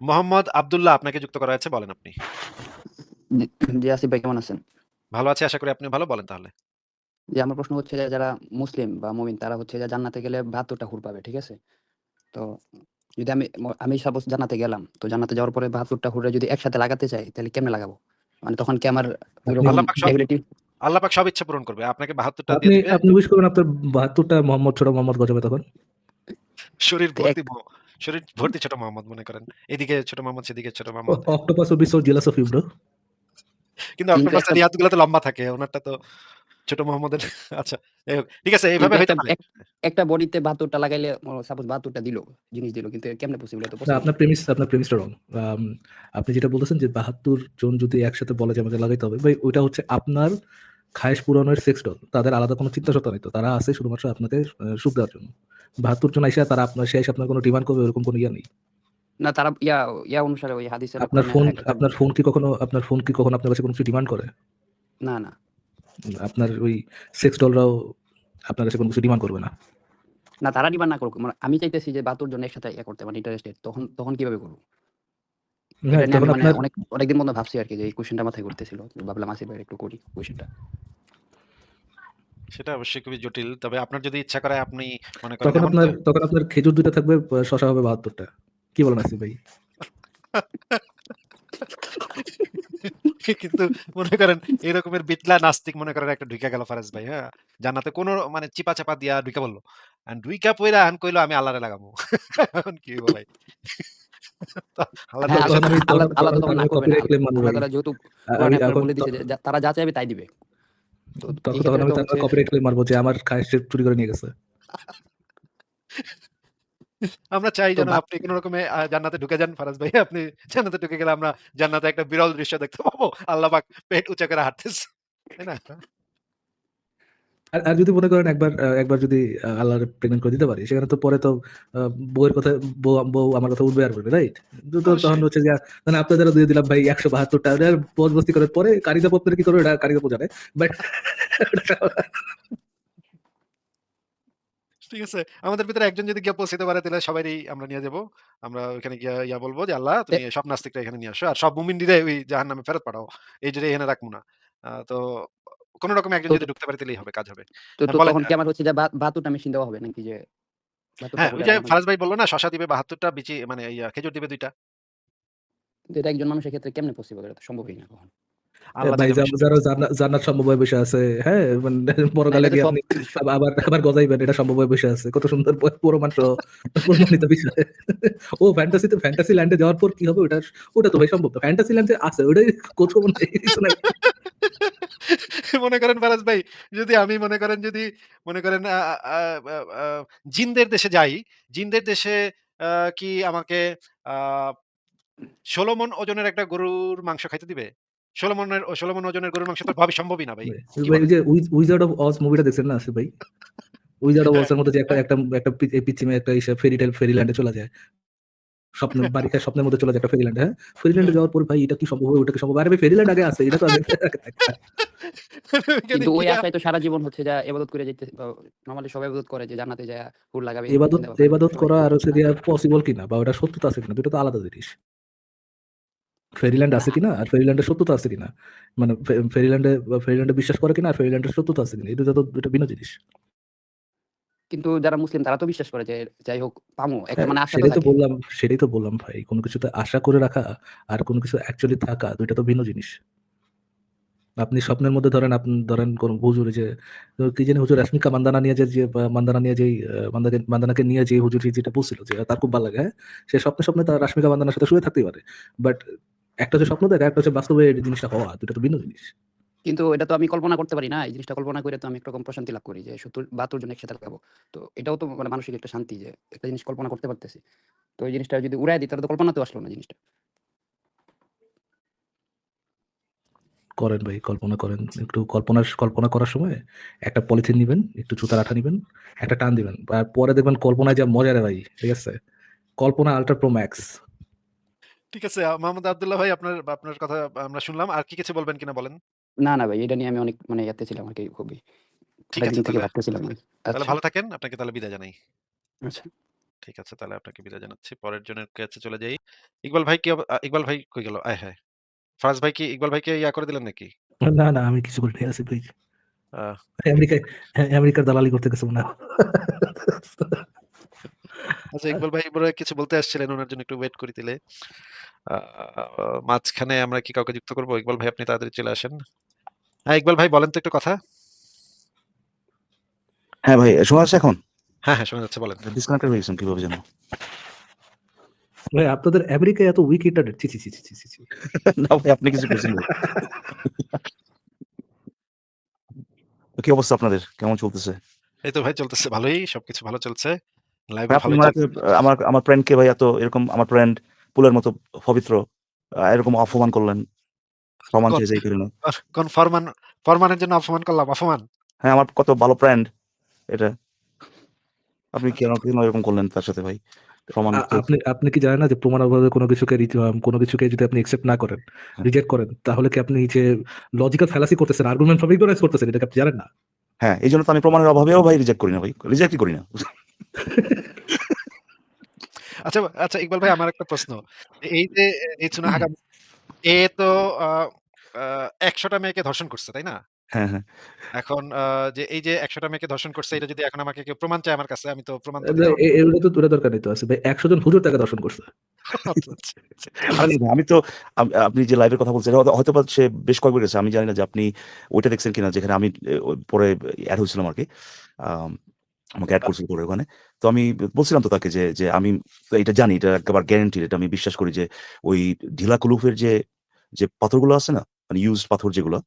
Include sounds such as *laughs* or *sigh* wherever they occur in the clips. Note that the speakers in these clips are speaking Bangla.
মোহাম্মদ আব্দুল্লাহ আপনাকে যুক্ত করা হয়েছে বলেন আপনি। জি, আসিফ ভাই কেমন আছেন? ভালো আছি আশা করি আপনিও ভালো বলেন তাহলে। জি, আমার প্রশ্ন হচ্ছে যে যারা মুসলিম বা মুমিন তারা হচ্ছে যে জান্নাতে গেলে ৭২ টা হুর পাবে, ঠিক আছে? তো যদি আমি আমি সাপোজ জান্নাতে গেলাম। তো জান্নাতে যাওয়ার পরে ৭২ টা হুরে যদি একসাথে লাগাতে চাই তাহলে কেমনে লাগাবো? মানে তখন কি আমার আল্লাহ পাক সব ইচ্ছা পূরণ করবে। আপনাকে ৭২ টা আপনি দিয়ে দিবে। আপনি উইশ করবেন আপনার ৭২ টা মোহাম্মদ ছোট মোহাম্মদ গজাবে তখন। শরীর ভর্তি শরীর ভর্তি ছোট মোহাম্মদ মনে করেন। এদিকে ছোট মোহাম্মদ সেদিকে ছোট Mohammad. Octopus be so jealous of you bro. কিন্তু অক্টোপাসের তো লম্বা থাকে। উনারটা তো ছোট মোহাম্মদের আচ্ছা ঠিক আছে এভাবে হইতে পারে। একটা বডিতে ৭২ লাগাইলে সাপোজ ৭২ টা দিল, জিনিস দিল। কিন্তু কেমনে পসিবল? এটা না পসিবল আপনার প্রেমিস আপনার প্রেমিসটা রং। আপনি যেটা বলতেছেন যে ৭২ জন যদি একসাথে বলা যে আমাকে লাগাইতে হবে। ভাই ওইটা হচ্ছে আপনার খায়েশ পূরণের সেক্স ডল। তাদের আলাদা কোনো চিন্তা সত্তা নাই তো। তারা আছে শুধুমাত্র আপনাকে সুখ দেওয়ার জন্য। ৭২ জন আইসা তারা আপনার শেষ আপনার কোনো ডিমান্ড করবে ওরকম কোনো ইয়া নেই। না তারা ইয়া ইয়া অনুসারে ওই হাদিসের আপনার ফোন আপনার ফোন কি কখনো আপনার ফোন কি কখনো আপনার কাছে কোনো কিছু ডিমান্ড করে? না, না। আপনার ওই সেক্স ডলরাও আপনার কাছে কোনো কিছু ডিমান্ড করবে না। না তারা ডিমান্ড না করুক। মানে আমি চাইতেছি যে ৭২ জন একসাথে ইয়া করতে মানে ইন্টারেস্টেড। তখন তখন কীভাবে করব? হ্যাঁ, এটা নিয়ে আমি তখন মানে আপনার অনেক অনেকদিন পর্যন্ত ভাবছি আরকি যে এই কোয়েশ্চেনটা মাথায় ঘুরতেছিল। ভাবলাম আসিফ একটু করি কোয়েশ্চেনটা। সেটা অবশ্যই খুবই জটিল। তবে আপনার যদি ইচ্ছা করে আপনি মনে করেন তখন আপনার তখন আপনার খেজুর ২ টা থাকবে, শসা হবে ৭২ টা। কি বলেন আসিফ ভাই? কিন্তু মনে করেন এরকমের বিতলা নাস্তিক মনে করেন একটা ঢুইকা গেল ফারাজ ভাই, হ্যাঁ? জান্নাতে কোনো মানে চিপা-চাপা দিয়া ঢুইকা বলল এখন ঢুইকা পইরা এখন কইলো আমি আল্লাহরে লাগাবো *laughs* এখন কি ভাই? হ্যাঁ, তখন আল্লাহ আমি আল্লাহ তখন আল্লাহ তো তখন তখন না আমি করবে না। কপিরাইট ক্লেম মারব আল্লাহ ভাই। তাআলা যেহেতু আ কোরআনে আমি আপনার এখন বলে ত দিছে যে যা তারা যা চাইবে তাই দিবে। তখন আমি তার কপিরাইট ক্লেম মারব যে আমার চুরি করে নিয়ে গেছে। *laughs* আমরা চাই যেন আপনি কোন রকমে জান্নাতে ঢুকে যান ফারাজ ভাই। *laughs* আপনি জান্নাতে ঢুকে গেলে আমরা জান্নাতে একটা বিরল দৃশ্য দেখতে পাবো। আল্লাহ পাক পেট উঁচা করে হাঁটতেছে। তাই না? আর যদি মনে করেন একবার একবার যদি আল্লাহরে প্রেগন্যান্ট করে দিতে পারি, সেখানে তো পরে তো বউয়ের কথা বউ বউ আমার কথা উঠবে আর বলবে, রাইট? তো তখন হচ্ছে যে মানে আপনাদেরও দিয়ে দিলাম ভাই ১৭২ টা। আর বজবস্তি করার পরে কারি আপু আপনারা কি করবে এটা কারি আপু জানে। বাট ঠিক আছে। আমাদের ভিতরে একজন যদি গিয়ে পৌঁছাতে পারে তাহলে সবাই আমরা নিয়ে যাব। আমরা ওখানে গিয়া ইয়া বলব যে, "আল্লাহ তুমি সব নাস্তিকরা এখানে নিয়ে আসো। আর সব মুমিন মুমিনদিরে ওই জাহান্নামে ফেরত পাঠাও। এই জন্য এখানে রাখব না।" তো কোন রকমে একজন যদি ঢুকতে পারে তাহলেই হবে, কাজ হবে। তো হ্যাঁ, তো তখন কি আমার হচ্ছে যে বা ৭২ টা মেশিন দেওয়া হবে নাকি যে হ্যাঁ, ওই যে মানে ফারাজ ভাই বলল না শসা দিবে ৭২ টা বিচি মানে খেজুর দিবে ২ টা। এটা একজন মানুষের ক্ষেত্রে কেমনে পসিবল? এটা তো সম্ভবই না কখনো। জান্নাত সম্ভব বসে আছে, হ্যাঁ? মানে পরকালে গিয়ে আপনি আবার আবার গজাইবেন এটা সম্ভব হয়ে বসে আছে। কত সুন্দর প্রমাণিত বিষয়। ও ফ্যান্টাসিতে ফ্যান্টাসি ল্যান্ডে যাওয়ার পর কি হবে ওটা ওটা তো ভাই সম্ভব না। ফ্যান্টাসি ল্যান্ডে আছে ওটাই নাই কিছু নাই। মনে করেন ফারাজ ভাই যদি আমি মনে করেন যদি মনে করেন আ আ আ আ জিনদের দেশে যাই, জিনদের দেশে কি আমাকে আ ১৬ মণ ওজনের একটা গরুর মাংস খাইতে দিবে? ১৬ মণের ১৬ মণ ওজনের গরুর মাংস তো ভাবি সম্ভবই না ভাই। ভাই কি ভাই ওই যে 'উইজার্ড অফ অজ' মুভিটা দেখছেন না আসিফ ভাই? 'উইজার্ড অফ হ্যাঁ, অজ' এর মধ্যে যে একটা। একটা একটা পি এই মেয়ে একটা ফেরি টেল ফেরি ল্যান্ডে চলে যায়। স্বপ্নের *laughs* বাড়ি থেকে স্বপ্নের মধ্যে চলে যায় একটা ফেরি হ্যাঁ? ফেরি ল্যান্ডে হ্যাঁ। যাওয়ার পর ভাই এটা কি সম্ভব? ওটা কি সম্ভব? আরে ভাই ফেরি ল্যান্ড আগে আছে। এটা তো আগে *laughs* কিন্তু ওই আশায় তো সারা জীবন হচ্ছে যা ইবাদত করে যাইতে বা নরমালি সবাই ইবাদত করে যে জান্নাতে যায়া হুর লাগাবে এরকম ইবাদত ইবাদত করা আর হচ্ছে? গিয়া পসিবল কিনা বা ওটার সত্যতা আছে কিনা ২ টা তো আলাদা জিনিস। ফেরিল্যান্ড আছে কিনা আর ফেরিল্যান্ডের সত্যতা আছে কিনা। মানে ফেরিল্যান্ডে ফেরিল্যান্ডে বিশ্বাস করে কিনা আর ফেরিল্যান্ডের সত্যতা আছে কিনা। এই ২ টা তো ২ টা ভিন্ন জিনিস। কিন্তু যারা মুসলিম তারা তো বিশ্বাস করে যে যাই হোক পামু। একটা হ্যাঁ, মানে আশা সেটাই তো। বললাম সেটাই তো বললাম ভাই। কোন কিছুতে আশা করে রাখা আর কোন কিছু অ্যাকচুয়ালি থাকা ২ টা তো ভিন্ন জিনিস। আপনি স্বপ্নের মধ্যে ধরেন আপনি ধরেন কোন হুজুর যে কি জানি হুজুর রাশমিকা মান্দানা নিয়ে যে মান্দানা নিয়ে যেই মান্দাকে মান্দানাকে নিয়ে যে হুজুরটি যেটা বলছিল যে তার খুব ভালো লাগে, হ্যাঁ? সে স্বপ্নে, স্বপ্নে তার রাশমিকা মান্দানার সাথে শুয়ে থাকতেই পারে। বাট একটা হচ্ছে স্বপ্ন দেখা, একটা হচ্ছে বাস্তবে এই জিনিসটা হওয়া। ২ টা তো ভিন্ন জিনিস। কিন্তু এটা তো আমি কল্পনা করতে পারি না। এই জিনিসটা কল্পনা করে তো আমি একরকম প্রশান্তি লাভ করি যে ৭০ ৭২ জন একসাথে লাগাবো। তো এটাও তো মানে মানসিক একটা শান্তি যে একটা জিনিস কল্পনা করতে পারতেছি। তো এই জিনিসটা যদি উড়ায় দিই তাহলে তো কল্পনাতেও আসলো না জিনিসটা। করেন ভাই, কল্পনা করেন। একটু কল্পনা কল্পনা করার সময় একটা পলিথিন নিবেন, একটু সুতার আঠা নিবেন, একটা টান দিবেন। আর পরে দেখবেন কল্পনায় যা মজা রে ভাই, ঠিক আছে? কল্পনা আল্ট্রা প্রো ম্যাক্স। ঠিক আছে। মোহাম্মদ আব্দুল্লাহ ভাই আপনার আপনার কথা আমরা শুনলাম। আর কি কিছু বলবেন কিনা বলেন? না, না ভাই এটা নিয়ে আমি অনেক মানে ইয়াতে ছিলাম আরকি খুবই। ঠিক আছে অনেকদিন থেকে তাহলে ভাবতেছিলাম আমি। তাহলে আচ্ছা। ভালো থাকেন। আপনাকে তাহলে বিদায় জানাই। আচ্ছা। ঠিক আছে তাহলে আপনাকে বিদায় জানাচ্ছি। পরের জনের কাছে চলে যাই। ইকবাল ভাই কি অব আ ইকবাল ভাই কই গেল? আয় হায়! ফারাজ ভাই কি ইকবাল ভাইকে ইয়া করে দিলেন নাকি? না, না আমি কিছু করি নাই আসিফ ভাই। আ আমেরিকায় হ্যাঁ, আমেরিকার দালালি করতে গেছে মনে হয়। আচ্ছা ইকবাল ভাই মনে হয় কিছু বলতে আসছিলেন উনার জন্য একটু ওয়েট করি তাইলে। আ মাঝখানে আমরা কি কাউকে যুক্ত করব? ইকবাল ভাই আপনি তাড়াতাড়ি চলে আসেন। হ্যাঁ, ইকবাল ভাই বলেন তো একটু কথা। হ্যাঁ ভাই, শোনা যাচ্ছে এখন? হ্যাঁ, হ্যাঁ শোনা যাচ্ছে বলেন। ডিসকানেক্টেড হয়ে গেছেন কীভাবে যেন? ভাই আপনাদের আমেরিকায় এত উইক ইন্টারনেট ছি, ছি, ছি, ছি, ছি, ছি। *laughs* না ভাই আপনি কিছু করছেন তো *laughs* কি অবস্থা আপনাদের? কেমন চলতেছে? এই তো ভাই চলতেছে ভালোই। সবকিছু ভালো চলছে। আপনি ভালোই মনে হয় চলছে। আমার আমার ফ্রেন্ডকে ভাই এত এরকম আমার ফ্রেন্ড পুলের মতো পবিত্র এরকম অপমান করলেন। প্রমাণ কোন এই ফরমান ফরমানের জন্য অপমান করলাম, অপমান? হ্যাঁ, আমার কত ভালো ফ্রেন্ড এটা। আপনি কেন কেন এরকম করলেন তার সাথে ভাই? প্রমাণ আপনি আপনি কি জানেন না যে প্রমাণ অভাবে কোনো কিছুকে কোনো কিছুকে যদি আপনি অ্যাকসেপ্ট না করেন, হ্যাঁ। রিজেক্ট করেন তাহলে কি আপনি যে লজিক্যাল ফ্যালাসি করতেছেন, আর্গুমেন্ট ইগনোরাইজ করতেছেন এটা আপনি জানেন না? হ্যাঁ, এইজন্য তো আমি প্রমাণের অভাবেও ভাই রিজেক্ট করি না ভাই। রিজেক্টই করি না। আচ্ছা, আচ্ছা ইকবাল ভাই আমার একটা প্রশ্ন। এই যে রিচুনা হাগাম *clears throat* এ তো আ আ ১০০ টা মেয়েকে ধর্ষণ করছে, তাই না? হ্যাঁ, হ্যাঁ। এখন আ যে এই যে ১০০ টা মেয়েকে ধর্ষণ করছে এটা যদি এখন আমাকে কেউ প্রমাণ চায় আমার কাছে আমি তো প্রমাণ তো এ দিতে পারব এ এগুলো তো দূরে দরকার নেই তো আছে ভাই ১০০ জন হুজুর তাকে দর্শন করছে। আচ্ছা, আচ্ছা, আচ্ছা। আরে না, আমি তো আপ আপনি যে লাইভের কথা বলছেন হয়তো হয়তোবা সে বেশ কয়েকবার গেছে। আমি জানি না যে আপনি ওইটা দেখছেন কিনা যেখানে আমি এ পরে এড হয়েছিলাম আরকি। আম আমাকে এড করছিল পরে ওখানে। তো আমি বলছিলাম তো তাকে যে, যে আমি এটা জানি এটা একবার গ্যারান্টি এটা আমি বিশ্বাস করি যে ওই ঢিলা কুলুফের যে, যে পাথরগুলো আছে না? মানে ইউজড পাথর যেগুলো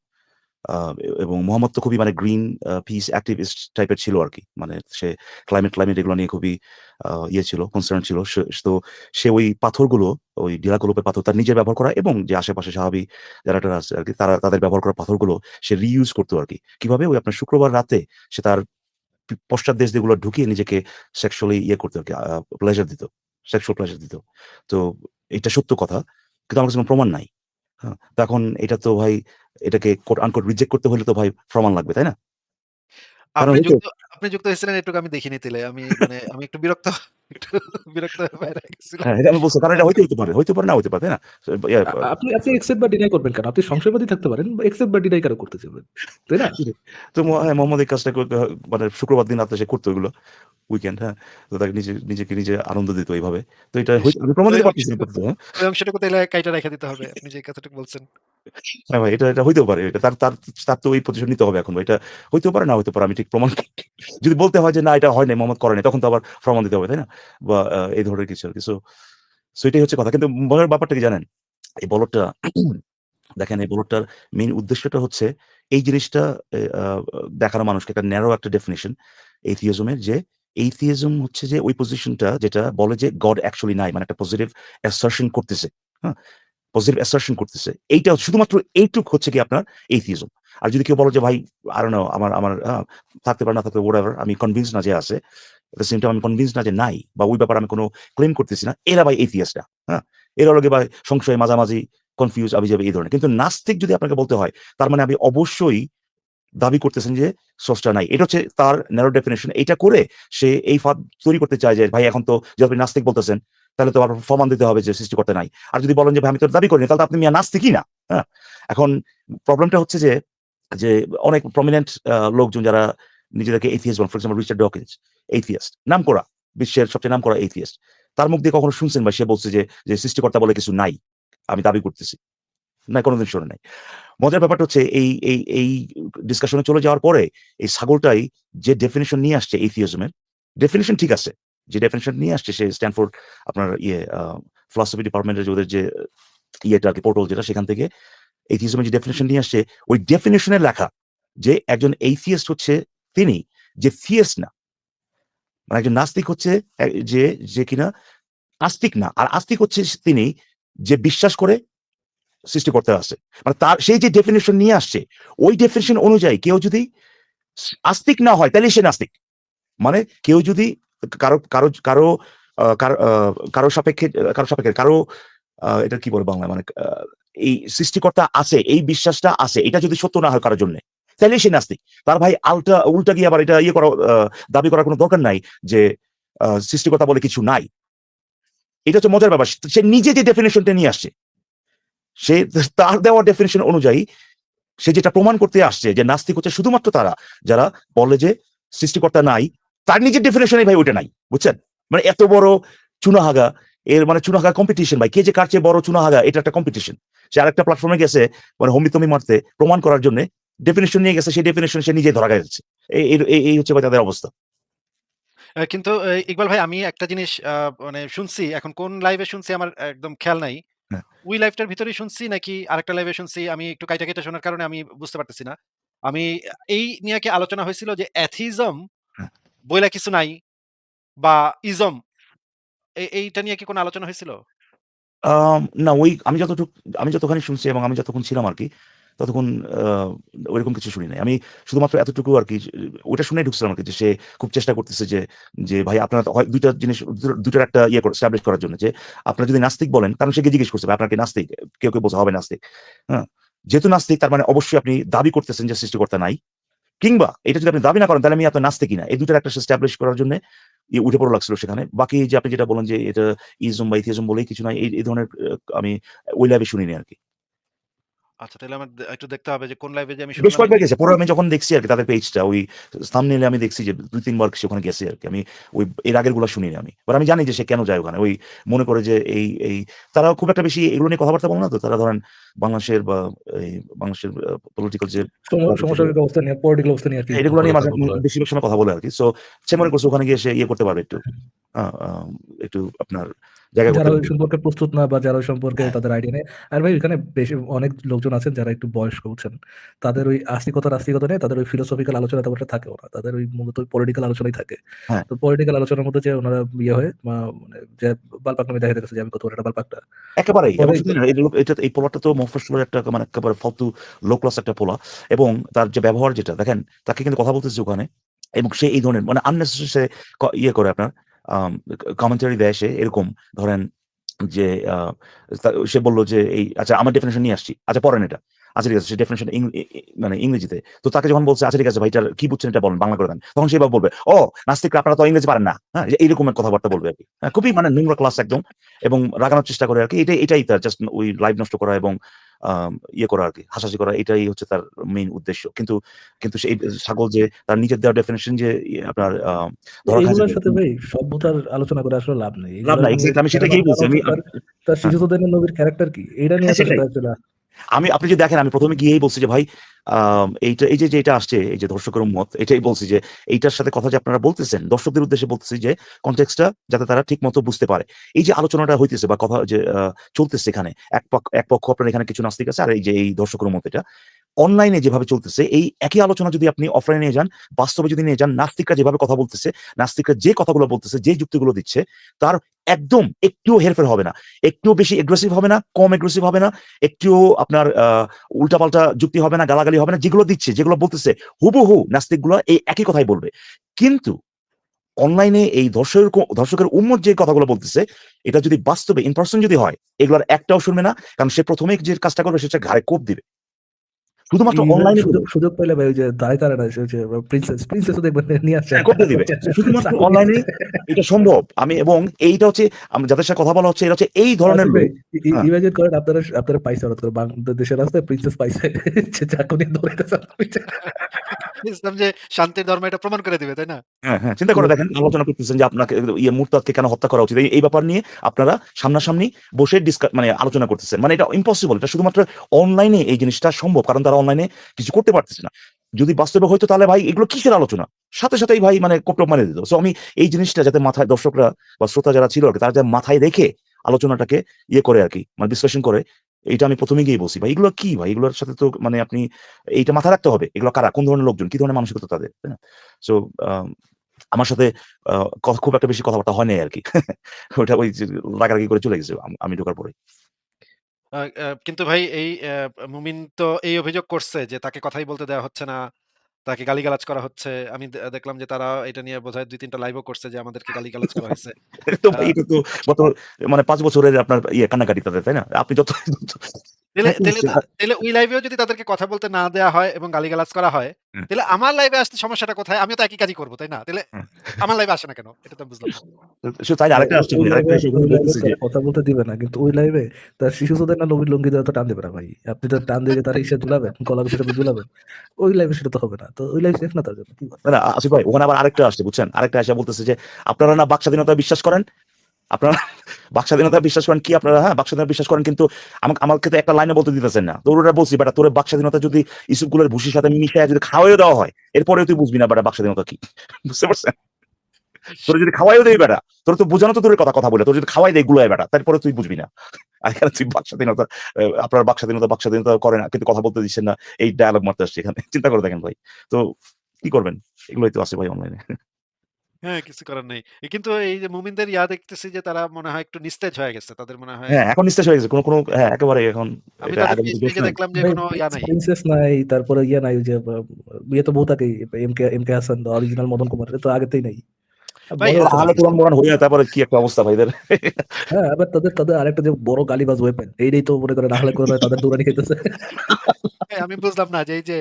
এবং মোহাম্মদ তো খুবই মানে গ্রিন পিস অ্যাক্টিভিস্ট টাইপের ছিল আরকি। মানে সে ক্লাইমেট, ক্লাইমেট এগুলো নিয়ে খুবই ইয়ে ছিল, কনসার্ন ছিল। তো সে ওই পাথরগুলো ওই ঢিলা কুলুপের পাথর তার নিজের ব্যবহার করা এবং যে আশেপাশে স্বাভাবিক যারা-টারা আছে আরকি তারা তাদের ব্যবহার করা পাথরগুলো সে রিইউজ করতো আরকি। কীভাবে? ওই আপনার শুক্রবার রাতে সে তার পি দেশ যেগুলো ঢুকিয়ে নিজেকে সেক্সুয়ালি ইয়ে করতো আর কি প্লেজার দিত। সেক্সুয়াল প্লেজার দিত। তো এটা সত্য কথা। কিন্তু আমার কাছে কোনো প্রমাণ নাই। হ্যাঁ? তখন এখন এটা তো ভাই এটাকে কোট আনকোট রিজেক্ট করতে হলে তো ভাই প্রমাণ লাগবে, তাই না? আপনি যুক্ত আপনি যুক্ত হয়েছিলেন একটু আমি দেখিনি তাহলে আমি মানে আমি একটু বিরক্ত *laughs* বিরক্ত হয়ে বাইরে গেছিলাম। এটা আমি বলছি কারণ এটা হইতে হইতে পারে। হইতে পারে না হইতে পারে, না? সো আ আপনি আপনি অ্যাকসেপ্ট বা ডিনাই করবেন কেন? আপনি সংশয়বাদী থাকতে পারেন বা বা ডিনাই কেন করতে চাইবেন? তাই না? *laughs* তো হ্যাঁ, মোহাম্মদ এই কাজটা মানে শুক্রবার দিন রাতে সে করতো। উইকেন্ড হ্যাঁ? তো তাকে নিজে নিজেকে নিজে আনন্দ দিত এইভাবে। তো এটা আমি প্রমাণ দিতে পারতেছি না হ্যাঁ? অংশটুকু তাইলে কাইটা রাইখা দিতে হবে। আপনি যে কথাটুকু বলছেন। ভাই, এটা এটা হইতেও পারে। এটা তার তার তার তো নিতে হবে এখন এটা হইতেও পারে, না হইতে পারে। আমি ঠিক প্রমাণ যদি বলতে হয় যে না এটা হয় নাই, মোহাম্মদ করে নাই, তখন তো আবার প্রমাণ দিতে হবে, তাই না? বা এই ধরনের কিছু আরকি। সো সো এটাই হচ্ছে কথা। কিন্তু ব্যাপারটা কি জানেন? এই বলদটা দেখেন এই বলদটার মেইন উদ্দেশ্যটা হচ্ছে এই জিনিসটা দেখানো মানুষকে একটা ন্যারো একটা ডেফিনেশন এর যে এথিইজম হচ্ছে যে ওই পজিশনটা যেটা বলে যে গড অ্যাকচুয়ালি নাই। মানে একটা পজিটিভ অ্যাসারশন করতেছে। হ্যাঁ? পজিটিভ অ্যাসারশন করতেছে। এইটা শুধুমাত্র এইটুক হচ্ছে কি আপনার এথিইজম। আর যদি কেউ বলে যে, ভাই don't know, আমার আমার থাকতে পারে না, থাকতে হোয়াটএভার আমি কনভিন্সড না যে আছে। সেম টাইম আমি কনভিন্সড না যে নাই, বা ওই ব্যাপারে আমি কোন ক্লেম করতেছি না। এরা ভাই এথিয়াস্ট না। হ্যাঁ? এরা গিয়ে ভাই সংশয় মাঝামাঝি কনফিউজ আবিজাবি, এই ধরনের। কিন্তু নাস্তিক যদি আপনাকে বলতে হয়, তার মানে আপনি অবশ্যই দাবি করতেছেন যে, স্রষ্টা নাই। এটা হচ্ছে তার ন্যারো ডেফিনেশন এইটা করে সে এই ফাঁদ তৈরি করতে চায় যে, ভাই, এখন তো যে আপনি নাস্তিক বলতেছেন তাহলে তো আপনার প্রমাণ দিতে হবে যে সৃষ্টিকর্তা নাই। আর যদি বলেন যে আমি তো দাবি করিনি তাহলে আপনি মিয়া নাস্তিকই না। হ্যাঁ? এখন প্রবলেমটা হচ্ছে যে, যে অনেক প্রমিনেন্ট লোকজন যারা নিজেদেরকে এথিয়াস্ট বলেন, for example Richard Dawkins atheist. নামকরা বিশ্বের সবচেয়ে নামকরা এথিয়াস্ট। তার মুখ দিয়ে কখনো শুনছেন ভাই সে বলছে যে, যে সৃষ্টিকর্তা বলে কিছু নাই। আমি দাবি করতেছি। না কোনদিন শোনে নাই। মজার ব্যাপারটা হচ্ছে এই এই এই ডিসকাশন চলে যাওয়ার পরে এই ছাগলটাই যে ডেফিনেশন নিয়ে আসছে এথিইজম এর ডেফিনিশন ঠিক আছে। যে ডেফিনিশন নিয়ে আসছে সে স্ট্যানফোর্ড আপনার ইয়ে ফিলসফি ডিপার্টমেন্টের ওদের যে ইয়েটা আরকি পোর্টাল যেটা, সেখান থেকে এথিইজম এর যে ডেফিনেশন নিয়ে আসছে, ওই ডেফিনিশন লেখা যে একজন এথিইস্ট হচ্ছে তিনি, যে থিয়েস্ট না। মানে একজন নাস্তিক হচ্ছে যে যে কিনা আস্তিক না। আর আস্তিক হচ্ছে তিনি যে বিশ্বাস করে সৃষ্টিকর্তা আছে। মানে তার, সেই যে ডেফিনেশন নিয়ে আসছে, ওই ডেফিনেশন অনুযায়ী কেউ যদি আস্তিক না হয়, তাহলে সে নাস্তিক। মানে কেউ যদি কারও কারও কারও কারও সাপেক্ষে কারও সাপেক্ষে কারও এটা কি বলে বাংলায় মানে এই সৃষ্টিকর্তা আছে, এই বিশ্বাসটা আছে। এটা যদি সত্য না হয় কারোর জন্য তাহলে সে নাস্তিক। তার ভাই আলটা উল্টা গিয়ে আবার এটা ইয়ে করা দাবি করার কোনো দরকার নাই যে সৃষ্টিকর্তা বলে কিছু নাই। এটা হচ্ছে মজার ব্যাপার। সে নিজে যে ডেফিনেশনটা নিয়ে আসছে, সে তার দেওয়া ডেফিনেশন অনুযায়ী সে যেটা প্রমাণ করতে আসছে যে নাস্তিক হচ্ছে শুধুমাত্র তারা যারা বলে যে সৃষ্টিকর্তা নাই, তার নিজের ডেফিনিশনে ভাই ওইটা নাই। বুঝছেন? মানে এত বড় চুনাহাগা, এর মানে চুনাহাগা কম্পিটিশন ভাই। কে যে কার চেয়ে বড় চুনাহাগা এটা একটা কম্পিটিশন। সে আরেকটা প্ল্যাটফর্মে গেছে মানে হম্বিতমি মারতে প্রমাণ করার জন্য ডেফিনিশন নিয়ে গেছে সেই ডেফিনিশন সে নিজে ধরা গেছে। এই হচ্ছে ভাই তাদের অবস্থা। কিন্তু ইকবাল ভাই আমি একটা জিনিস মানে শুনছি এখন কোন লাইভে শুনছি আমার একদম খেয়াল নাই। হ্যাঁ। ওই লাইভটার ভিতরেই শুনছি নাকি আরেকটা লাইভে শুনছি আমি একটু কাইটা, কাইটা শোনার কারণে আমি বুঝতে পারতেছি না। আমি এই নিয়ে কি আলোচনা হয়েছিল যে অ্যাথিজম। বইলা কিছু নাই বা ইজম এইটা নিয়ে কি কোনো আলোচনা হয়েছিল? না ওই আমি যতটুক আমি যতখানি শুনছি এবং আমি যতক্ষণ ছিলাম আরকি, ততক্ষণ আ ওইরকম কিছু শুনি নাই। আমি শুধুমাত্র এতটুকু আর কি ওইটা শুনেই ঢুকছিলাম আরকি যে সে খুব চেষ্টা করতেছে যে, যে ভাই আপনারা হয় ২ টা জিনিস ২ টার একটা ইয়ে করে করার জন্য যে আপনারা যদি নাস্তিক বলেন কারণ সে জিজ্ঞেস করছে ভাই আপনারা কি নাস্তিক? কেউ, কেউ বোঝা হবে নাস্তিক। হ্যাঁ? যেহেতু নাস্তিক তার মানে অবশ্যই আপনি দাবি করতেছেন যে সৃষ্টিকর্তা নাই। কিংবা এটা যদি আপনি দাবি না করেন তাহলে আমি এত নাচতে কিনা এই দুটার একটা স্ট্যাবলিশ করার জন্য উঠে পড়া লাগছিল সেখানে। বাকি যে আপনি যেটা বলেন যে এটা ইজম বা ইথিজম বলেই কিছু নাই। এই, ধরনের আমি ওই ল্যাবে শুনিনি আরকি। আচ্ছা তাহলে আমার একটু দেখতে হবে যে কোন লাইভে যে আমি বেশ কয়েকবার গেছে। পরে আমি যখন দেখছি আরকি তাদের পেজটা ওই থাম্বনেইলে আমি দেখছি যে ২-৩ বার সে ওখানে গেছে আরকি। আমি ওই এর আগেরগুলা শুনিনি আমি। বাট আমি জানি যে সে কেন যায় ওখানে। ওই মনে করে যে এই, এই তারা খুব একটা বেশি এগুলো নিয়ে কথাবার্তা বলে না তো। তারা ধরেন বাংলাদেশের বা এই বাংলাদেশের পলিটিক্যাল যে অবস্থা নিয়ে পলিটিক্যাল অবস্থা নিয়ে আরকি এগুলো নিয়ে কথা মাঝে। বেশিরভাগ সময় কথা বলে আরকি। সো সে মনে করছে ওখানে গিয়ে সে ইয়ে করতে পারবে একটু। *laughs* একটু আপনার জায়গা যারা ওই সম্পর্কে প্রস্তুত না বা যারা ওই সম্পর্কে হ্যাঁ। তাদের আইডিয়া নেই। আর ভাই ওখানে বেশি অনেক লোকজন আছেন যারা একটু বয়স্ক বুঝছেন। তাদের ওই আস্তিকতা নাস্তিকতা নিয়ে তাদের ওই ফিলোসফিক্যাল আলোচনা একটা থাকেও না। তাদের ওই মূলত পলিটিক্যাল আলোচনাই থাকে। হ্যাঁ। তো পলিটিক্যাল আলোচনার মধ্যে যে উনারা ইয়ে হয়ে মানে যে বালপাকনামি দেখাইতে গেছে যে আমি কত বড় একটা বালপাকটা। একেবারেই এটা এই পোলাটা তো মফস্বলের একটা মানে একেবারে ফালতু লো ক্লাস একটা পোলা এবং তার যে ব্যবহার যেটা দেখেন তাকে কিন্তু কথা বলতেছে ওখানে এবং সে এই ধরনের মানে আননেসেসারি ইয়ে করে আপনার কমেন্টারি দেয় সে, এরকম, ধরেন যে সে বলল যে, এই আচ্ছা আমার ডেফিনেশন নিয়ে আসছি। আচ্ছা পড়েন এটা। আচ্ছা ঠিক আছে সে ডেফিনিশন মানে ইংরেজিতে। তো তাকে যখন বলছে আচ্ছা ঠিক আছে ভাই এটার কি বুঝছেন এটা বলেন বাংলা করে দেন। তখন সে বলবে, "ও নাস্তিকরা আপনারা তো ইংরেজি পারেন না।" হ্যাঁ? এইরকম কথাবার্তা বলবে আরকি। হ্যাঁ, খুবই মানে নোংরা ক্লাস একদম এবং রাগানোর চেষ্টা করে আরকি। এটাই এটাই তার জাস্ট ওই লাইভ নষ্ট করা এবং ইয়ে করা আরকি, হাসাহাসি করা এটাই হচ্ছে তার মেইন উদ্দেশ্য। কিন্তু কিন্তু সেই ছাগল যে তার নিজের দেওয়া ডেফিনেশন যে আপনার ধরা সাথে ভাই সভ্যতার আলোচনা করে আসলে লাভ নেই। লাভ নাই। আমি সেটাকেই বলছি। আমি তার আপ হ্যাঁ। শিশুদের নবীর ক্যারেক্টার কি? এইটা নিয়ে হ্যাঁ, আসলে আমি আপনি যদি দেখেন আমি ১ম এ গিয়েই বলছি যে ভাই এইটা এই যে, যে এটা আসছে এই যে দর্শকের মত এটাই বলছি যে এইটার সাথে কথা যে আপনারা বলতেছেন দর্শকদের উদ্দেশ্যে বলতেছি যে কনটেক্সটা যাতে তারা ঠিক মতো বুঝতে পারে। এই যে আলোচনাটা হইতেছে বা কথা যে চলতেছে এখানে এক পক্ষ আপনার এখানে কিছু নাস্তিক আছে আর এই যে এই দর্শকের মত এটা। অনলাইনে যেভাবে চলতেছে এই একই আলোচনা যদি আপনি অফলাইনে নিয়ে যান, বাস্তবে যদি নিয়ে যান নাস্তিকরা যেভাবে কথা বলতেছে, নাস্তিকরা যে কথাগুলো বলতেছে, যে যুক্তিগুলো দিচ্ছে তার একদম একটুও হেরফের হবে না। একটুও বেশি এগ্রেসিভ হবে না, কম এগ্রেসিভ হবে না, একটুও আপনার আ উল্টাপাল্টা যুক্তি হবে না, গালাগালি হবে না। যেগুলো দিচ্ছে, যেগুলো বলতেছে হুবহু নাস্তিকগুলা এই একই কথাই বলবে। কিন্তু অনলাইনে এই ধর্ষকের ক ধর্ষকের উম্মত যে কথাগুলো বলতেছে, এটা যদি বাস্তবে ইন পারসন যদি হয়, এগুলার একটাও শুনবে না। কারণ সে প্রথমে যে কাজটা করবে সেটা ঘাড়ে কোপ দিবে। শুধুমাত্র অনলাইনে সুযোগ ভাই ওই যে দাঁড়ায় তারা না যে প্রিন্সেস, প্রিন্সেসও দেখবেন নিয়ে আসছে। হ্যাঁ, করতে দিবে। *laughs* শুধুমাত্র অনলাইনে এটা সম্ভব। আমি এবং এইটা হচ্ছে আম যাদের সাথে কথা বলা হচ্ছে এরা হচ্ছে এই ধরনের আসিফ ভাই লোক। ই ই হ্যাঁ। ইমাজিন করেন আপনারা আপনারা পাইছে হঠাৎ করে বাং দেশের রাস্তায় প্রিন্সেস পাইছে। সে চাকু নিয়ে দৌড়াইতেছে ইসলাম যে শান্তির ধর্ম এটা প্রমাণ করে দিবে, তাই না? হ্যাঁ, হ্যাঁ। চিন্তা করে দেখেন আলোচনা করতেছেন যে আপনাকে ইয়ে মুরতাদকে কেন হত্যা করা উচিত। এই, ব্যাপার নিয়ে আপনারা সামনাসামনি বসে ডিসকা মানে আলোচনা করতেছেন। মানে এটা ইম্পসিবল। এটা শুধুমাত্র অনলাইনে এই জিনিসটা সম্ভব। কারণ তারা অনলাইনে কিছু করতে পারতেছে না। যদি বাস্তবে হইতো তাহলে ভাই এগুলো কিসের আলোচনা? সাথে সাথেই ভাই মানে কোপটপ মারিয়ে দিত। সো আমি এই জিনিসটা যাতে মাথায় দর্শকরা বা শ্রোতা যারা ছিল আরকি তারা যাতে মাথায় রেখে আলোচনাটাকে ইয়ে করে আরকি মানে বিশ্লেষণ করে, এইটা আমি ১ম এ গিয়েই বলছি। ভাই এগুলো কি ভাই? এগুলোর সাথে তো মানে আপনি এইটা মাথায় রাখতে হবে। এগুলো কারা? কোন ধরনের লোকজন? কি ধরনের মানসিকতা তাদের? তাই? সো আমার সাথে ক, খুব একটা বেশি কথাবার্তা হয় নাই আর কি *laughs* ওটা ওই যে রাগারাগি করে চলে গেছে আমি ঢোকার পরেই। আ আ কিন্তু ভাই এই অ্যা মুমিন তো এই অভিযোগ করছে যে তাকে কথাই বলতে দেওয়া হচ্ছে না। তাকে গালিগালাজ করা হচ্ছে। আমি দে দেখলাম যে তারা এটা নিয়ে বোধহয় ২-৩ টা লাইভও করছে যে আমাদেরকে গালিগালাজ করা হয়েছে। *laughs* তো আ ভাই এটা তো গত মানে পাঁচ বছরের আপনার ইয়ে কান্নাকাটি তাদের, তাই না? আপনি যত হ্যাঁ। তাইলে ওই লাইভেও যদি তাদেরকে কথা বলতে না দেয়া হয় এবং গালিগালাজ করা হয়। তাইলে আমার লাইভে আসতে সমস্যাটা কোথায়? আমিও তো একই কাজই করব, তাই না? হুম। আমার লাইভে আসে না কেন? এটা তো বুঝলাম তাই আরেকটা আসছে কথা বলতে দিবে না কিন্তু ওই লাইভে তার শিশু সুদের না নবীর লুঙ্গি দেওয়া তো টান দেবে না ভাই আপনি তো টান দিয়ে তার ইসে ঝুলাবেন কলার পিছনে ঝুলাবেন ওই লাইভে সেটা তো হবে না তো ওই লাইভ সেফ না তার জন্য না, আসিফ ভাই ওখানে আবার আরেকটা আসছে বুঝছেন আরেকটা এসে বলতেছে যে আপনারা না বাক স্বাধীনতা বিশ্বাস করেন আপনারা বাক স্বাধীনতা বিশ্বাস করেন কি আপনারা? হ্যাঁ বাক স্বাধীনতা বিশ্বাস করেন, কিন্তু আমাকে আমাকে তো একটা লাইনে বলতে দিতেছেন না। তোর বলছি বেটা তোর বাক স্বাধীনতা যদি ইসুফগুলোর ভুসির সাথে মিশিয়ে যদি খাওয়াইও দেওয়া হয়, এরপরেও তুই বুঝবি না বেটা বাক স্বাধীনতা কি। বুঝতে পারছেন? তোর যদি খাওয়াইও দেয় বেটা, তোর তো বোঝানো তো তোর কথা কথা বলে, তোর যদি খাওয়াই দেয় গুলোয় বেটা তারপরে তুই বুঝবি না। তুই বাক স্বাধীনতা আপনার বাক স্বাধীনতা বাক স্বাধীনতা করে না, কিন্তু কথা বলতে দিচ্ছেন না, এই ডায়ালগ মারতে আসছে এখানে। চিন্তা করে দেখেন ভাই। তো কি করবেন? এগুলোই তো আছে ভাই অনলাইনে হ্যাঁ, কিছু করার নেই। এ কিন্তু এই যে মুমিনদের ইয়া দেখতেছি যে তারা মনে হয় একটু নিস্তেজ হয়ে গেছে। তাদের মনে হয় হ্যাঁ এখন নিস্তেজ হয়ে গেছে কোনো কোনো হ্যাঁ একেবারে এখন আমি এটা তাদের আগের মতো জোশ পেজে নাই দেখলাম যে ভাই কোনো ইয়া নাই। প্রিন্সেস নাই তারপরে ইয়ে নাই ওই যে আহ, ইয়ে তো বউ থাকে M K M K Hasan original Madan Kumar এটা তো আগেতেই নাই ভাই, বড় আ- আলে কোরআন মোরান হয়ে তারপরে কি একটা অবস্থা ভাইদের হ্যাঁ আবার তাদের তাদের আরেকটা যে বড় গালিবাজ ওয়েপেন এইটাই তো মনে করে না হলে করে তাদের দৌড়ানি খেতেছে *laughs* আমি বুঝলাম না যে এই যে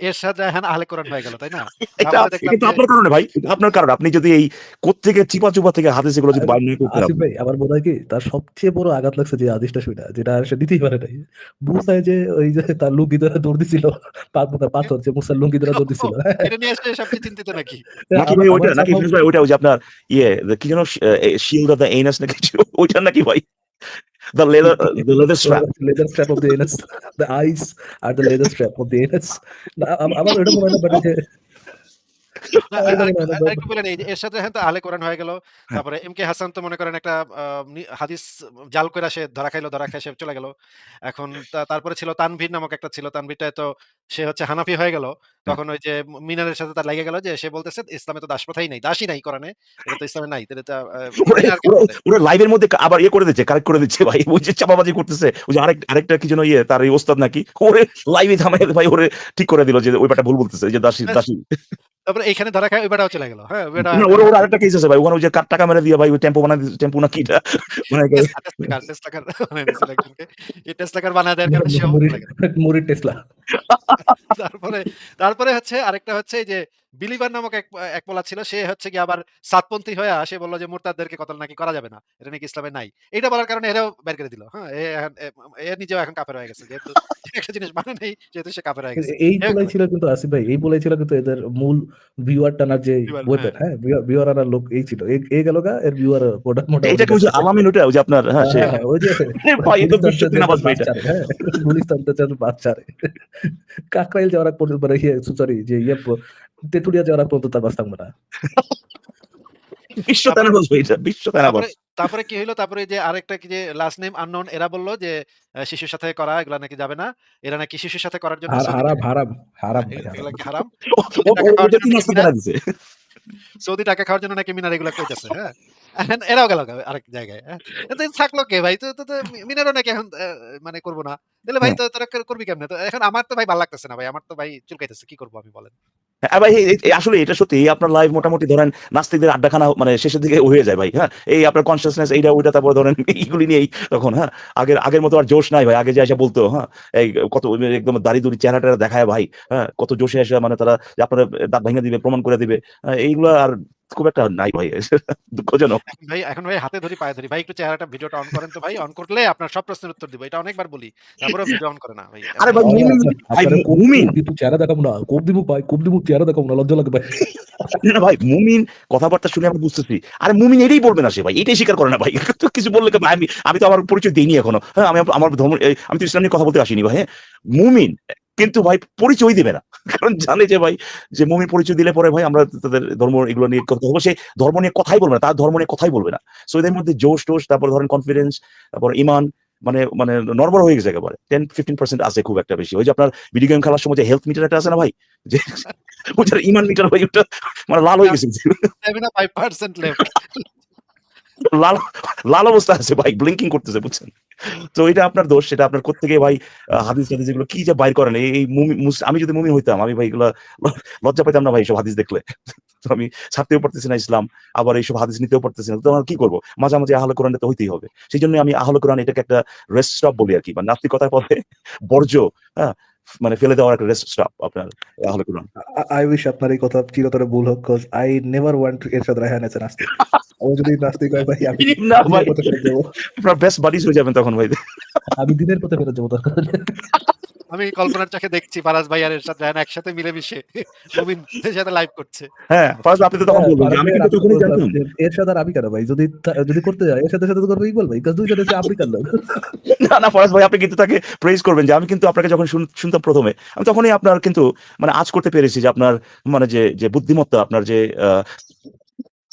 এরশাদ রায়হান আহলে কোরআন হয়ে গেল, তাই না? *laughs* এটা কিন্তু আপনার কারণে ভাই আপনার কারণে আপনি যদি এই কোত্থেকে চিপা চুপা থেকে হাতে সেগুলো যদি বাইর না করতে ভাই আমার মনে হয় কি তার সবচেয়ে বড় আঘাত লাগছে যে আদেশটা শুনে যেটা আর সে দিতেই পারে নাই বুসায় যে ওই যে তার লুঙ্গি ধরে দৌড় দিছিল পা- পাথর যে মুসার লুঙ্গি ধরে দৌড় দিছিল *laughs* এটা নিয়ে এসে সবচেয়ে চিন্তিত নাকি? নাকি ভাই ওইটা নাকি ফিরোজ ভাই ওইটা ওই যে আপনার ইয়ে কি যেন শিল্ড অফ দ্য এনাস নাকি ওইটা নাকি ভাই the leather, uh, the leather *laughs* strap, the leather strap of the anus. The eyes are the leather strap of the anus. I'm, I'm ওটা মনে হয় হয় আহলে কোরআন হয়ে গেল। তারপরে এম কে হাসান তো মনে করেন একটা হাদিস জাল কইরা সে ধরা খাইলো, ধরা খাইয়া সে চলে গেল। এখন তারপরে ছিল তানভীর নামক একটা ছিল। তানভীরটায় তো সে হচ্ছে হানাফি হয়ে গেল। তখন ওই যে মিনারের সাথে তার লেগে গেল যে সে বলতেছে ইসলামে তো দাসপ্রথাই নাই। দাসই নাই কোরআনে। এটা তো ইসলামে নাই। তাহলে? ওরা লাইভের মধ্যে আবার ইয়ে করে দিচ্ছে কারেক্ট করে দিচ্ছে ভাই ওই যে চাপাবাজি করতেছে ওই যে আরেক আরেকটা কি যেন ইয়ে তার ওস্তাদ নাকি ওরে লাইভে থামাই ভাই ওরে ঠিক করে দিল যে ওই ব্যাটা ভুল বলতেছে যে দাসী দাসী তারপরে এখানে ধরা খায় ওই চলে গেল। হ্যাঁ, বেটা ওর ওর আরেকটা কেস আছে ভাই ওখানে ওই যে কাট টাকা মেরে দিয়ে ভাই ওই টেম্পো বানাই টেম্পো না কিটা মানে টেসলা কার, টেসলা। এই টেসলা কার বানা দেয় কারণে চলে গেল। টেসলা তারপরে তারপরে হচ্ছে আরেকটা হচ্ছে যে বিলিভার নামক এক এক পোলা ছিল সে হচ্ছে কি আবার সাতপন্থী হয়ে আসে বলল যে মুরতাদদেরকে কতল নাকি করা যাবে না এটা নাকি ইসলামে নাই। এটা বলার কারণে এরাও বের করে দিল হ্যাঁ এ নিজেও এখন কাফের হয়ে গেছে যেহেতু *laughs* একটা জিনিস মানে নেই যেহেতু সে কাফের হয়ে গেছে। এই হ্যাঁ, বলাই ছিল কিন্তু আসিফ ভাই এই বলাই ছিল কিন্তু এদের মূল ভিউয়ার টানার যে ওয়েপেন হ্যাঁ। ভিউয়ার আনার লোক এই ছিল এই- গেল গা এর ভিউয়ার মোটা মোটা এটা কি ওই যে আলামিন ওটা ওই যে আপনার হ্যাঁ সে হ্যাঁ, ওই যে *laughs* ভাই বিশ্ব ভাই এটা হ্যাঁ, থেকে বাচ্চারে। কাকরাইল যাওয়ার পর্যন্ত মানে ইয়ে সরি যে ইয়ে তেতুলিয়া যাওয়ার পর্যন্ত তার বাস থাকবে না। *laughs* বিশ্ব ভাই এটা বিশ্ব তানাবাজ তারপরে তারপরে কি হইল? তারপরে যে আরেকটা কি যে লাস্ট নেম আননোন এরা বলল যে শিশুর সাথে করা এগুলা নাকি যাবে না। এরা নাকি শিশুর সাথে করার জন্য সৌদি হারাম টাকা- হারাম হারাম হারাম। *laughs* ও- সৌদি টাকা খাওয়ার ওটা জন্য নাকি মিনার- বানা দিছে। সৌদি টাকা খাওয়ার জন্য নাকি মিনার এগুলা কইতেছে হ্যাঁ? এরাও গেল আরেক জায়গায় হ্যাঁ। থাকল কে ভাই? তো মিনারও নাকি এখন মানে করব না। তাহলে ভাই তো তোরা করবি কেমনে? তো এখন আমার তো ভাই ভালো লাগতেছে না ভাই আমার তো ভাই চুলকাইতেছে কি করব আমি বলেন? হ্যাঁ ভাই আসলে এটা সত্যি আপনার লাইভ মোটামুটি ধরেন নাস্তিকদের আড্ডাখানা মানে শেষের দিকে হয়ে যায় ভাই হ্যাঁ। এই আপনার কনসিয়াসনেস এইটা ওইটা তারপর ধরেন *laughs* এইগুলি নিয়েই তখন হ্যাঁ। আগের আগের মতো আর জোশ নাই ভাই আগে যে এসে বলতো হ্যাঁ। এই কত একদম দাড়ি দুড়ি চেহারা টেরা দেখায় ভাই হ্যাঁ। কত জোশে এসে মানে তারা আপনারা দাঁত ভেঙে দিবে প্রমাণ করে দিবে হ্যাঁ, এইগুলো আর খুব একটা নাই ভাই দুঃখজনক। ভাই এখন ভাই হাতে ধরি পায়ে ধরি। ভাই একটু চেহারাটা ভিডিওটা অন করেন তো ভাই। অন করলে আপনার সব প্রশ্নের উত্তর দিব। এটা অনেকবার বলি তারপরে ভিডিও অন করে না ভাই। আরে ভাই, ভাই, মুমিন। দিবো চেহারা দেখাবো না। কোপ দিব ভাই কোপ দিব চেহারা দেখাবো না। লজ্জা লাগে ভাই। *laughs* না ভাই মুমিন কথাবার্তা শুনে আমি বুঝতেছি। আরে মুমিন এটাই বলবে না সে ভাই এটাই স্বীকার করে না ভাই। *laughs* তো কিছু বললে ভাই, আমি আমি তো আমার পরিচয় দিইনি এখনও। হ্যাঁ আমি আমার ধর্ম আমি তো ইসলাম নিয়ে কথা বলতে আসিনি ভাই হ্যাঁ। মুমিন কিন্তু ভাই পরিচয় দিবে না। কারণ জানে যে ভাই যে মুমিন পরিচয় দিলে পরে ভাই আমরা তাদের ধর্ম এগুলো নিয়ে কথা বলব। সে ধর্ম নিয়ে কথাই বলবে না তার ধর্ম নিয়ে কথাই বলবে না। সো এদের মধ্যে জোশ টোশ তারপর ধরেন কনফিডেন্স তারপর ইমান মানে মানে নর্মাল হয়ে গেছে একেবারে। টেন ফিফটিন পার্সেন্ট আছে খুব একটা বেশি। ওই যে আপনার ভিডিও গেম খেলার সময় যে হেলথ মিটার একটা আছে না ভাই? যে *laughs* ওটার ইমান মিটার ভাই ওটা মানে লাল হয়ে গেছে। লাল লাল অবস্থা আছে ভাই ব্লিঙ্কিং করতেছে বুঝছেন? তো এটা আপনার দোষ, সেটা আপনার কোথেকে ভাই হাদিস টাদিস যেগুলো কি যে বাইর করেন? এই মুমি- আমি যদি মুমিন হইতাম, আমি ভাই এগুলো লজ্জা পাইতাম না ভাই সব হাদিস দেখলে। *laughs* আমি ছাড়তেও পারতেছি না ইসলাম, আবার এইসব হাদিস নিতেও পারতেছি না। তো আমার কি করব? মাঝামাঝি আহলে কোরআনটা তো হইতেই হবে। সেই জন্য আমি আহলে কোরআন এটাকে একটা রেস্ট স্টপ বলি আর কি। বা নাস্তিকতার পথে বর্জ্য হ্যাঁ মানে ফেলে দেওয়ার একটা রেস্ট স্টপ আপনার আহলে কোরআন। আই উইশ আপনার এই কথা চিরতরে ভুল হোক cause I never want Ershad Raihan as নাস্তিক। ও যদি নাস্তিক হয় ভাই আমি *laughs* না ভাই। আপনার বেস্ট বাডিজ হয়ে যাবেন তখন ভাই। আমি দিনের পথে ফেরত যাব দরকার আমি কল্পনার চোখে দেখছি ফারাজ ভাই আর এরশাদ রায়হান একসাথে মিলেমিশে মুমিনদের সাথে লাইভ করছে। হ্যাঁ ফার্স্ট আপনি তো তখন হ্যাঁ, বলবেন আমি কিন্তু তখনই জানতাম। বলতে- এরশাদ আর আমি কেন ভাই? যদি যদি করতে যাই এর সাথে সাথে তো করব ইকবাল ভাই কাজ দুইজনে হচ্ছে আফ্রিকার লোক না না ফরাজ ভাই আপনি কিন্তু তাকে প্রেজ করবেন যে আমি কিন্তু আপনাকে যখন শুন- শুনতাম প্রথমে আমি তখনই আপনার কিন্তু মানে আজ করতে পেরেছি যে আপনার মানে যে যে বুদ্ধিমত্তা আপনার যে আহ,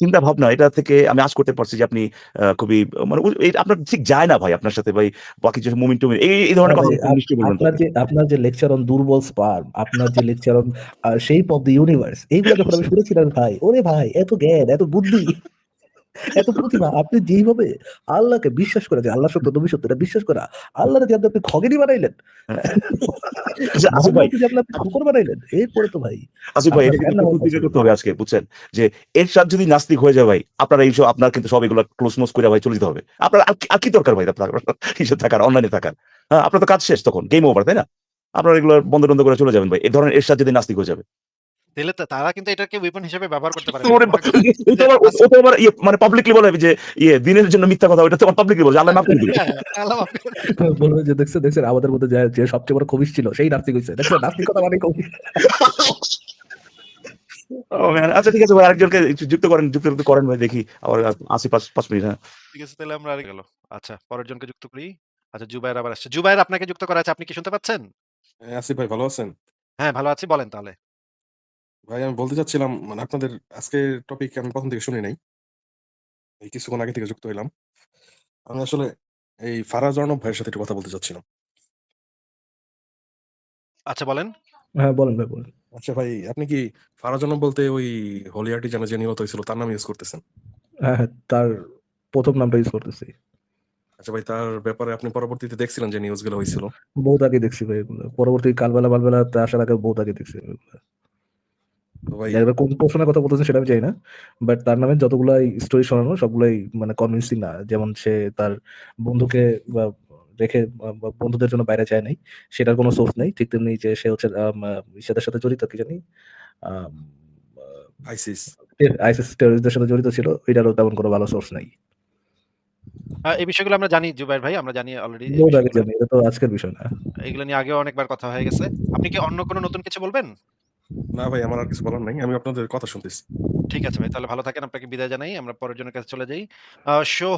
চিন্তা ভাবনা এটা থেকে আমি আজ করতে পারছি যে আপনি আহ, খুবই মানে আপনার ঠিক যায় না ভাই আপনার সাথে ভাই বাকি যে মুমিন টুমিন এই ধরনের কথা নিশ্চয়ই বলবেন। আপনার যে আপনার যে লেকচার অন দুর্বল স্পার্ম আপনার যে lecture on shape of the universe এইগুলো যখন আমি *laughs* শুনেছিলাম ভাই ওরে ভাই এত জ্ঞান এত বুদ্ধি। এত প্রতিভা। আপনি যেইভাবে আল্লাহকে বিশ্বাস করে যে আল্লাহ সত্য নবী সত্য এটা বিশ্বাস করা আল্লাহরে যে আপনি খগেনি বানাইলেন। আচ্ছা, আসিফ ভাই। মোহাম্মদকে যে আপনি ঠাকুর বানাইলেন। এরপরে তো ভাই আসিফ। করতে হবে আজকে বুঝছেন? যে এর সাথে যদি নাস্তিক হয়ে যায় ভাই আপনার এইসব আপনার কিন্তু সব এগুলো ক্লোজ মোজ করে ভাই চলে যেতে হবে। আপনার আর কি- দরকার ভাই আপনার? হিসেবে থাকার অনলাইনে থাকার। হ্যাঁ আপনার তো কাজ শেষ তখন গেম ওভার তাই না? আপনার এগুলো বন্ধ বন্ধ করে চলে যাবেন ভাই। এই ধরনের এর সাথে যদি নাস্তিক হয়ে যাবে। তাহলে তারা কিন্তু এটাকে ওয়েপন হিসেবে ব্যবহার করতে পারে। ও তো আবার- মানে পাবলিকলি বলে যে ইয়ে দিনের জন্য মিথ্যা কথা ওটা তো পাবলিকলি বলে আল্লাহ মাফ করে দিবে হ্যাঁ। *laughs* বলবে যে দেখছে আমাদের মধ্যে যে যে সবচেয়ে বড় ছিল সেই নাস্তিক হয়েছে দেখছেন নাস্তিকতা মানে ম্যান *laughs* আচ্ছা ঠিক আছে ভাই আরেকজনকে যুক্ত করেন যুক্ত যুক্ত করেন ভাই দেখি আবার আসি পাঁচ পাঁচ মিনিট হ্যাঁ ঠিক আছে তাহলে আমরা আর গেল। আচ্ছা পরের জনকে যুক্ত করি। আচ্ছা জুবায়ের আবার আসছে। জুবায়ের আপনাকে যুক্ত করা আছে। আপনি কি শুনতে পাচ্ছেন? হ্যাঁ, আসিফ ভাই ভালো আছেন? হ্যাঁ, ভালো আছি বলেন তাহলে। ভাই আমি বলতে চাচ্ছিলাম মানে আপনাদের আজকের টপিক আমি প্রথম থেকে শুনি নাই। এই কিছুক্ষণ আগে থেকে যুক্ত হইলাম। আমি আসলে এই ফারাজ অর্ণব ভাইয়ের সাথে একটু কথা বলতে চাচ্ছিলাম। আচ্ছা বলেন। হ্যাঁ বলেন ভাই বলেন আচ্ছা ভাই আপনি কি ফারাজ অর্ণব বলতে ওই হোলি আর্টিজানে যে নিহত হয়েছিল তার নাম ইউজ করতেছেন? হ্যাঁ হ্যাঁ তার প্রথম নামটা ইউজ করতেছি আচ্ছা ভাই তার ব্যাপারে আপনি পরবর্তীতে দেখছিলেন যে নিউজগুলো হয়েছিল। বহুত আগে দেখছি ভাই এগুলো পরবর্তী কালবেলা মালবেলা তে আসার আগে বহুত আগে দেখছি এগুলো। এবার কোন পোর্শনের কথা বলতেছে সেটা আমি জানি না বাট তার নামে যতগুলাই স্টোরি শোনানো সবগুলাই মানে কনভিন্সিং না যেমন সে তার বন্ধুকে বা রেখে বন্ধুদের জন্য বাইরে যায় নাই সেটার কোনো সোর্স নেই ঠিক তেমনি যে সে হচ্ছে ইসেদের সাথে জড়িত কি জানি আইসিস আইসিস টেরোরিস্টদের সাথে জড়িত ছিল ওইটারও তেমন কোনো ভালো সোর্স নাই এই বিষয়গুলো আমরা জানি জুবায়ের ভাই। আমরা জানি অলরেডি আগে এটা তো আজকের বিষয় না এগুলো নিয়ে আগেও অনেকবার কথা হয়ে গেছে। আপনি কি অন্য কোনো নতুন কিছু বলবেন? না ভাই, আমার আর কিছু বলার নাই। আমি আপনাদের কথা শুনতেছি। ঠিক আছে ভাই। তাহলে ভালো থাকেন। আপনাকে বিদায় জানাই। আমরা পরের জনের কাছে চলে যাই। শো